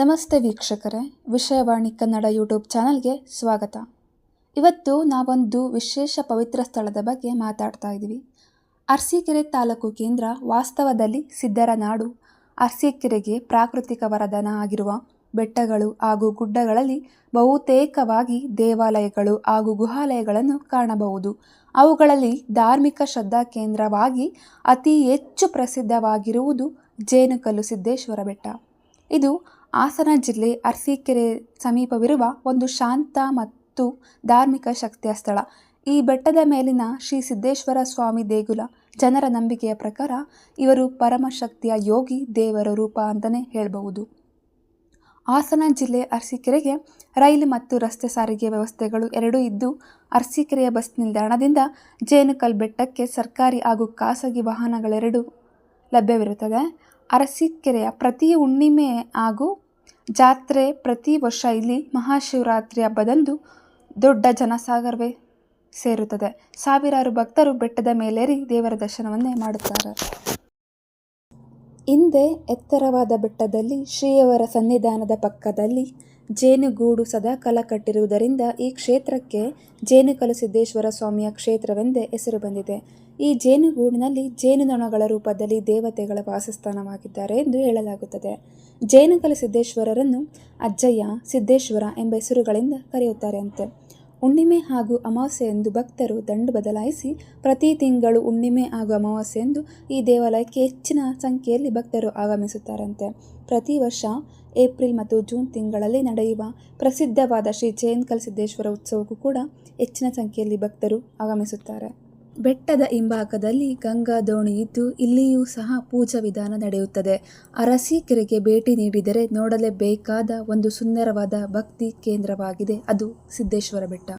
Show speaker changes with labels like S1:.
S1: ನಮಸ್ತೆ ವೀಕ್ಷಕರೇ, ವಿಷಯವಾಣಿ ಕನ್ನಡ ಯೂಟ್ಯೂಬ್ ಚಾನಲ್ಗೆ ಸ್ವಾಗತ. ಇವತ್ತು ನಾವೊಂದು ವಿಶೇಷ ಪವಿತ್ರ ಸ್ಥಳದ ಬಗ್ಗೆ ಮಾತಾಡ್ತಾ ಇದ್ದೀವಿ. ಅರಸೀಕೆರೆ ತಾಲೂಕು ಕೇಂದ್ರ ವಾಸ್ತವದಲ್ಲಿ ಸಿದ್ಧರ ನಾಡು ಅರಸೀಕೆರೆಗೆ ಪ್ರಾಕೃತಿಕ ವರದಾನ ಆಗಿರುವ ಬೆಟ್ಟಗಳು ಹಾಗೂ ಗುಡ್ಡಗಳಲ್ಲಿ ಬಹುತೇಕವಾಗಿ ದೇವಾಲಯಗಳು ಹಾಗೂ ಗುಹಾಲಯಗಳನ್ನು ಕಾಣಬಹುದು. ಅವುಗಳಲ್ಲಿ ಧಾರ್ಮಿಕ ಶ್ರದ್ಧಾ ಕೇಂದ್ರವಾಗಿ ಅತಿ ಹೆಚ್ಚು ಪ್ರಸಿದ್ಧವಾಗಿರುವುದು ಜೇನುಕಲ್ಲು ಸಿದ್ದೇಶ್ವರ ಬೆಟ್ಟ. ಇದು ಹಾಸನ ಜಿಲ್ಲೆ ಅರಸೀಕೆರೆ ಸಮೀಪವಿರುವ ಒಂದು ಶಾಂತ ಮತ್ತು ಧಾರ್ಮಿಕ ಶಕ್ತಿಯ ಸ್ಥಳ. ಈ ಬೆಟ್ಟದ ಮೇಲಿನ ಶ್ರೀ ಸಿದ್ದೇಶ್ವರ ಸ್ವಾಮಿ ದೇಗುಲ ಜನರ ನಂಬಿಕೆಯ ಪ್ರಕಾರ ಇವರು ಪರಮಶಕ್ತಿಯ ಯೋಗಿ ದೇವರ ರೂಪ ಅಂತಲೇ ಹೇಳಬಹುದು. ಹಾಸನ ಜಿಲ್ಲೆ ಅರಸೀಕೆರೆಗೆ ರೈಲು ಮತ್ತು ರಸ್ತೆ ಸಾರಿಗೆ ವ್ಯವಸ್ಥೆಗಳು ಎರಡೂ ಇದ್ದು, ಅರಸೀಕೆರೆಯ ಬಸ್ ನಿಲ್ದಾಣದಿಂದ ಜೇನುಕಲ್ ಬೆಟ್ಟಕ್ಕೆ ಸರ್ಕಾರಿ ಹಾಗೂ ಖಾಸಗಿ ವಾಹನಗಳೆರಡೂ ಲಭ್ಯವಿರುತ್ತದೆ. ಅರಸೀಕೆರೆಯ ಪ್ರತಿ ಹುಣ್ಣಿಮೆ ಹಾಗೂ ಜಾತ್ರೆ ಪ್ರತಿ ವರ್ಷ ಇಲ್ಲಿ ಮಹಾಶಿವರಾತ್ರಿ ಹಬ್ಬದಂದು ದೊಡ್ಡ ಜನಸಾಗರವೇ ಸೇರುತ್ತದೆ. ಸಾವಿರಾರು ಭಕ್ತರು ಬೆಟ್ಟದ ಮೇಲೇರಿ ದೇವರ ದರ್ಶನವನ್ನೇ ಮಾಡುತ್ತಾರೆ. ಹಿಂದೆ ಎತ್ತರವಾದ ಬೆಟ್ಟದಲ್ಲಿ ಶ್ರೀಯವರ ಸನ್ನಿಧಾನದ ಪಕ್ಕದಲ್ಲಿ ಜೇನುಗೂಡು ಸದಾಕಾಲ ಕಟ್ಟಿರುವುದರಿಂದ ಈ ಕ್ಷೇತ್ರಕ್ಕೆ ಜೇನುಕಲು ಸಿದ್ದೇಶ್ವರ ಸ್ವಾಮಿಯ ಕ್ಷೇತ್ರವೆಂದೇ ಹೆಸರು ಬಂದಿದೆ. ಈ ಜೇನುಗೂಡಿನಲ್ಲಿ ಜೇನುನೊಣಗಳ ರೂಪದಲ್ಲಿ ದೇವತೆಗಳ ವಾಸಸ್ಥಾನವಾಗಿದ್ದಾರೆ ಎಂದು ಹೇಳಲಾಗುತ್ತದೆ. ಜೇನುಕಲು ಸಿದ್ದೇಶ್ವರರನ್ನು ಅಜ್ಜಯ್ಯ ಸಿದ್ದೇಶ್ವರ ಎಂಬ ಹೆಸರುಗಳಿಂದ ಕರೆಯುತ್ತಾರೆ ಅಂತೆ ಹುಣ್ಣಿಮೆ ಹಾಗೂ ಅಮಾವಾಸ್ಯೆಯಂದು ಭಕ್ತರು ದಂಡು ಬದಲಾಯಿಸಿ ಪ್ರತಿ ತಿಂಗಳು ಹುಣ್ಣಿಮೆ ಹಾಗೂ ಅಮಾವಾಸ್ಯೆಯಂದು ಈ ದೇವಾಲಯಕ್ಕೆ ಹೆಚ್ಚಿನ ಸಂಖ್ಯೆಯಲ್ಲಿ ಭಕ್ತರು ಆಗಮಿಸುತ್ತಾರಂತೆ. ಪ್ರತಿ ವರ್ಷ ಏಪ್ರಿಲ್ ಮತ್ತು ಜೂನ್ ತಿಂಗಳಲ್ಲಿ ನಡೆಯುವ ಪ್ರಸಿದ್ಧವಾದ ಶ್ರೀ ಜಯಂತ್ ಸಿದ್ದೇಶ್ವರ ಉತ್ಸವಕ್ಕೂ ಕೂಡ ಹೆಚ್ಚಿನ ಸಂಖ್ಯೆಯಲ್ಲಿ ಭಕ್ತರು ಆಗಮಿಸುತ್ತಾರೆ. ಬೆಟ್ಟದ ಹಿಂಭಾಗದಲ್ಲಿ ಗಂಗಾ ದೋಣಿ ಇದ್ದು ಇಲ್ಲಿಯೂ ಸಹ ಪೂಜಾ ವಿಧಾನ ನಡೆಯುತ್ತದೆ. ಅರಸೀಕೆರೆಗೆ ಭೇಟಿ ನೀಡಿದರೆ ನೋಡಲೇಬೇಕಾದ ಒಂದು ಸುಂದರವಾದ ಭಕ್ತಿ ಕೇಂದ್ರವಾಗಿದೆ. ಅದು ಸಿದ್ದೇಶ್ವರ ಬೆಟ್ಟ.